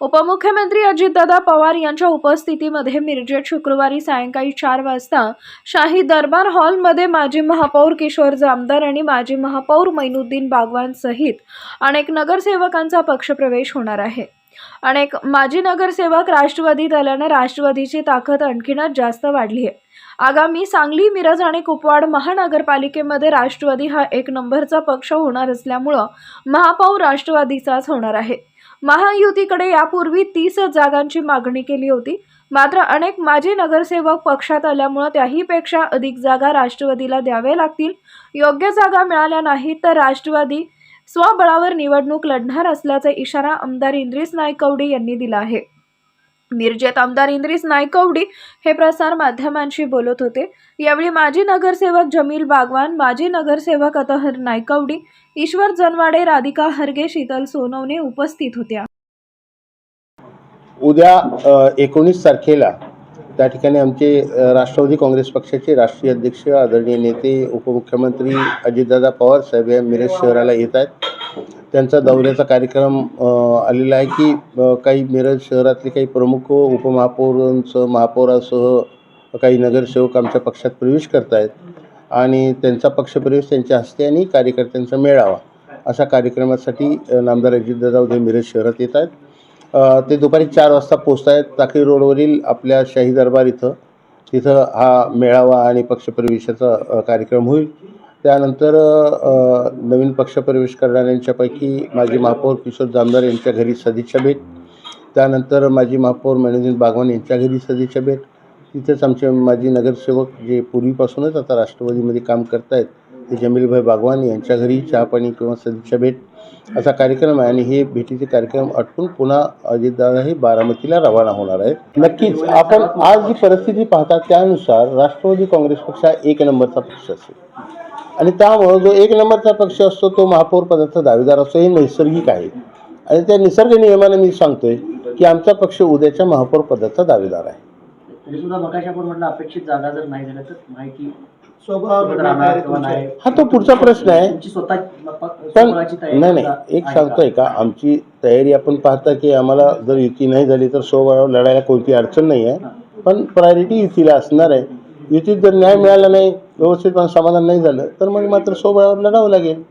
उपमुख्यमंत्री अजितदादा पवार यांच्या उपस्थितीमध्ये मिरजेत शुक्रवारी सायंकाळी चार वाजता शाही दरबार हॉलमध्ये माजी महापौर किशोर जामदार आणि माजी महापौर मैनुद्दीन बागवान सहित अनेक नगरसेवकांचा पक्षप्रवेश होणार आहे. अनेक माजी नगरसेवक राष्ट्रवादीत आल्यानं राष्ट्रवादीची ताकद आणखीनच जास्त वाढली आहे. आगामी सांगली मिरज आणि कुपवाड महानगरपालिकेमध्ये राष्ट्रवादी हा एक नंबरचा पक्ष होणार असल्यामुळं महापौर राष्ट्रवादीचाच होणार आहे. महायुतीकडे यापूर्वी तीस जागांची मागणी केली होती. मात्र अनेक माजी नगरसेवक पक्षात आल्यामुळं त्याहीपेक्षा अधिक जागा राष्ट्रवादीला द्याव्या लागतील. योग्य जागा मिळाल्या नाहीत तर राष्ट्रवादी स्वबळावर निवडणूक लढणार असल्याचा इशारा आमदार इंद्रिस नायकवडे यांनी दिला आहे. मिरजेत आमदार इंद्रिस नायकवडी हे प्रसार माध्यमांशी बोलत होते. यावेळी माजी नगरसेवक जमील बागवान माजी नगरसेवक अतहर नायकवडी ईश्वर जनवाडे राधिका हरगे शीतल सोनवणे उपस्थित होत्या. उद्या एकोणीस तारखेला त्या ठिकाणी आमचे राष्ट्रवादी काँग्रेस पक्षाचे राष्ट्रीय अध्यक्ष आदरणीय नेते उपमुख्यमंत्री अजितदादा पवार साहेब या मिरज शहराला येत आहेत. त्यांचा दौऱ्याचा कार्यक्रम आलेला आहे की काही मिरज शहरातले काही प्रमुख उपमहापौरांसह महापौरासह काही नगरसेवक आमच्या पक्षात प्रवेश करत आहेत आणि त्यांचा पक्षप्रवेश त्यांच्या हस्ते आणि कार्यकर्त्यांचा मेळावा अशा कार्यक्रमासाठी नामदार अजितदादा उद्या मिरज शहरात येत आहेत. ते दुपारी चार वाजता पोचत आहेत टाकळी रोडवरील आपल्या शाही दरबार इथं. तिथं हा मेळावा आणि पक्षप्रवेशाचा कार्यक्रम होईल. त्यानंतर नवीन नवीन पक्षप्रवेश करणाऱ्यांच्यापैकी माजी महापौर किशोर जामदार यांच्या घरी सदिच्छा भेट. त्यानंतर माजी महापौर मनोजीन बागवान यांच्या घरी सदिच्छा भेट. तिथेच आमचे माजी नगरसेवक जे पूर्वीपासूनच आता राष्ट्रवादीमध्ये काम करत आहेत ते जमीलभाई बागवान यांच्या घरी चहापाणी किंवा सदिच्छा भेट. असा कार्यक्रम आहे आणि हे भेटीचे कार्यक्रम आटपून पुन्हा अजितदादा हे बारामतीला रवाना होणार आहेत. नक्कीच आपण आज जी परिस्थिती पाहता त्यानुसार राष्ट्रवादी काँग्रेस पक्ष हा एक नंबरचा पक्ष असेल. आणि त्यामुळं जो एक नंबरचा पक्ष असतो तो महापौर पदाचा दावेदार असतो हे नैसर्गिक आहे. आणि त्या निसर्ग नियमाने मी सांगतोय की आमचा पक्ष उद्याच्या महापौर पदाचा दावेदार आहे. तरी सुद्धा मगाशी आपण म्हटलं अपेक्षित जागा जर नाही झाल्या तर माहिती स्वभाव राहणार किंवा नाही हा तो पुढचा प्रश्न आहे. तुमची स्वतः पण नाही नाही. एक आहे सांगतोय का? आमची तयारी आपण पाहता की आम्हाला जर युती नाही झाली तर सोबळावर लढायला कोणती अडचण नाही आहे पण प्रायोरिटी युतीला असणार आहे. युतीत जर न्याय मिळाला नाही व्यवस्थितपणे समाधान नाही झालं तर मग मात्र सोबळावर लढावं लागेल.